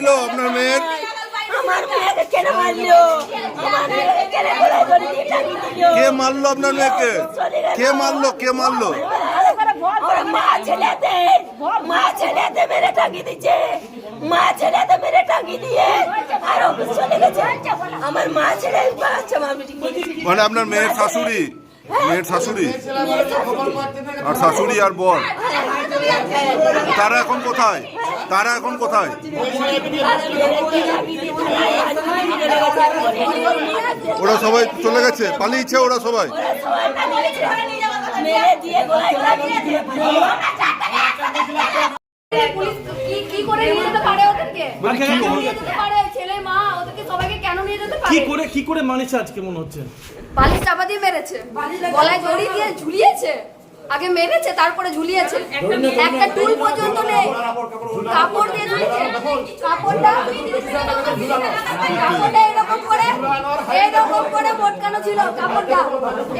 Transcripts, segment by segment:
ছিল আপনার মেয়ের? কে মারলো আপনার মেয়েকে? কে মারলো? কে মারলো? মা মা মা দিয়ে চলে গেছে আমার মা ছেলে মানে আপনার হ্যাঁ। মেয়ের শাশুড়ি? মেয়ের শাশুড়ি? আর শাশুড়ি আর বর? তারা এখন কোথায়? তারা এখন কোথায়? ওরা সবাই চলে গেছে? পালিয়েছে ওরা সবাই? পুলিশ কি কি করে নিয়ে যেতে পারে ওদেরকে কেন নিয়ে যেতে পারে ছেলে মা ওদেরকে সবাইকে কেন নিয়ে যেতে কি করে কি মানেছে আজকে মনে হচ্ছে? বালিশ চাপা দিয়ে মেরেছে। গলায় দড়ি দিয়ে ঝুলিয়েছে। আগে মেরেছে তারপরে ঝুলিয়েছে। একটা টুল পর্যন্ত নেই কাপড় দিয়ে ঝুলিয়েছে। কাপড়টা কাপড়টা এরকম করে এরকম করে মোটকানো ছিল কাপড়টা।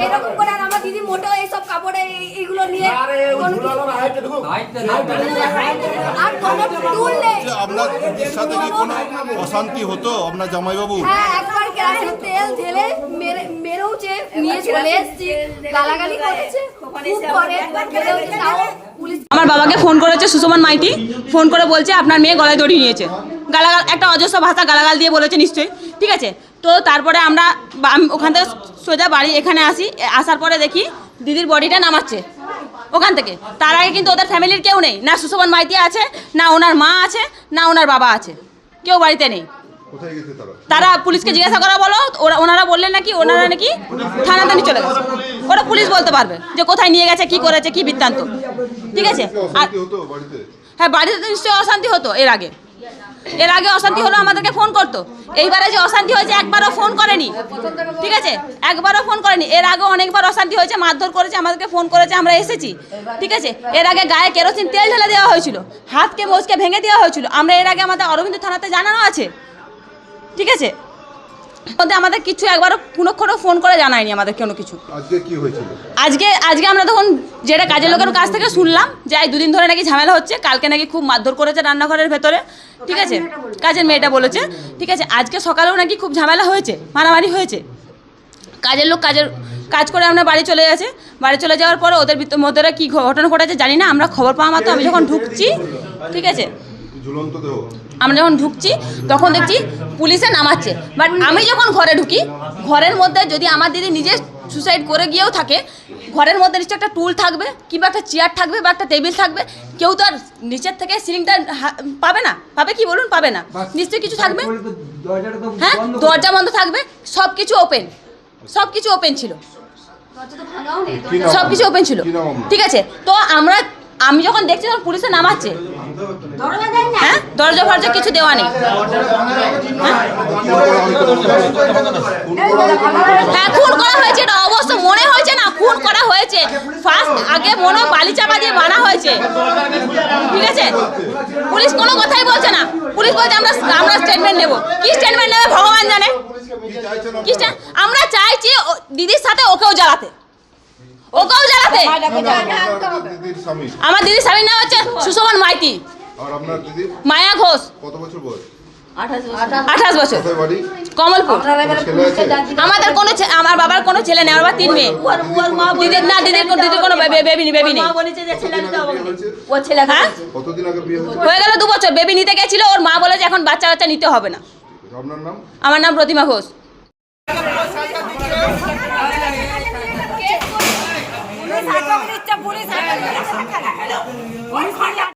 এরকম করে আর আমার দিদি মোটেও এইসব কাপড়ে এই- এইগুলো নিয়ে আর কোনো টুল নেই। আপনার সাথে কি কোনো অশান্তি হতো আপনার জামাইবাবু? হ্যাঁ একবার কেরাসিন তেল ঢেলে নিয়ে চলে এসেছি গালাগালি করেছে খুব করে তাও আমার বাবাকে ফোন করেছে সুষমান মাইতি ফোন করে বলছে আপনার মেয়ে গলায় দড়ি নিয়েছে। গালাগাল একটা অজস্র ভাষা গালাগাল দিয়ে বলেছে নিশ্চয়ই ঠিক আছে? তো তারপরে আমরা ওখান থেকে সোজা বাড়ি এখানে আসি আসার পরে দেখি দিদির বডিটা নামাচ্ছে ওখান থেকে। তার আগে কিন্তু ওদের ফ্যামিলির কেউ নেই না সুষমান মাইতি আছে না ওনার মা আছে না ওনার বাবা আছে কেউ বাড়িতে নেই। তারা? পুলিশকে জিজ্ঞাসা করা বলো ওরা ওনারা বললেন নাকি ওনারা নাকি থানাতে নিয়ে চলে গেছে। ওরা পুলিশ বলতে পারবে যে কোথায় নিয়ে গেছে কি করেছে কি বৃত্তান্ত। ঠিক আছে? আর হ্যাঁ বাড়িতে তো নিশ্চয়ই অশান্তি হতো এর আগে। এর আগে অশান্তি হলো আমাদেরকে ফোন করতো। এইবারে যে অশান্তি হয়েছে একবারও ফোন করেনি। ঠিক আছে? একবারও ফোন করেনি। এর আগে অনেকবার অশান্তি হয়েছে মারধর করেছে আমাদেরকে ফোন করেছে আমরা এসেছি। ঠিক আছে? এর আগে গায়ে কেরোসিন তেল ঢেলে দেওয়া হয়েছিল হাতকে মোজকে ভেঙে দেওয়া হয়েছিল। আমরা এর আগে আমাদের অরবিন্দ থানাতে জানানো আছে ঠিক আছে? মধ্যে আমাদের কিছু একবারও কোনোক্ষণও ফোন করে জানায়নি আমাদের কোনো কিছু। আজকে কি হয়েছিল? আজকে আজকে আমরা তখন যেটা কাজের লোকের কাছ থেকে শুনলাম যে এই দুদিন ধরে নাকি ঝামেলা হচ্ছে কালকে নাকি খুব মারধর করেছে রান্নাঘরের ভেতরে। ঠিক আছে? কাজের মেয়েটা বলেছে। ঠিক আছে আজকে সকালেও নাকি খুব ঝামেলা হয়েছে মারামারি হয়েছে। কাজের লোক কাজের কাজ করে আমরা বাড়ি চলে গেছে। বাড়ি চলে যাওয়ার পরে ওদের ভিতর মধ্যে কী ঘটনা ঘটেছে জানি না আমরা খবর পাওয়া মাত্র আমি যখন ঢুকছি ঠিক আছে? আমরা যখন ঢুকছি তখন দেখছি পুলিশে নামাচ্ছে। বাট আমি যখন ঘরে ঢুকি ঘরের মধ্যে যদি আমার দিদি নিজে সুসাইড করে গিয়েও থাকে ঘরের মধ্যে নিশ্চয় একটা টুল থাকবে কিংবা একটা চেয়ার থাকবে বা একটা টেবিল থাকবে কেউ তো আর নিচের থেকে সিলিংটা পাবে না। পাবে কি বলুন? পাবে না। নিশ্চয়ই কিছু থাকবে। হ্যাঁ? দরজা বন্ধ থাকবে। সব কিছু ওপেন সব কিছু ওপেন ছিল সব কিছু ওপেন ছিল? ঠিক আছে। তো আমরা আমি যখন দেখছি তখন পুলিশে নামাচ্ছে। হ্যাঁ? দরজা ফরজা কিছু দেওয়া নেই। হ্যাঁ খুন করা হয়েছে, এটা অবশ্য মনে হয়েছে না, খুন করা হয়েছে। ফার্স্ট আগে মনে হয় বালি চাপা দিয়ে বানা হয়েছে। ঠিক আছে? পুলিশ কোনো কথাই বলছে না। পুলিশ বলছে, আমরা আমরা স্টেটমেন্ট নেব। কি স্টেটমেন্ট নেবে, ভগবান জানে। কি আমরা চাইছি দিদির সাথে ওকেও জ্বালাতে। ওকেও জ্বালাতে আমার দিদির স্বামীর নাম হচ্ছে সুষমান মাইতি। আর আপনার দিদির মায়া ঘোষ। কত বছর বয়স? আঠাশ বছর। কমলপুর। আমাদের কোনো আমার বাবার কোনো ছেলে নেই আমার তিন মেয়ে। দিদির না দিদির দিদির কোনো বেবি নেই বেবি নেই। হ্যাঁ? হয়ে গেল দু বছর বেবি নিতে গেছিল ওর মা বলে যে এখন বাচ্চা বাচ্চা নিতে হবে না। আমার নাম প্রতিমা ঘোষ। Police police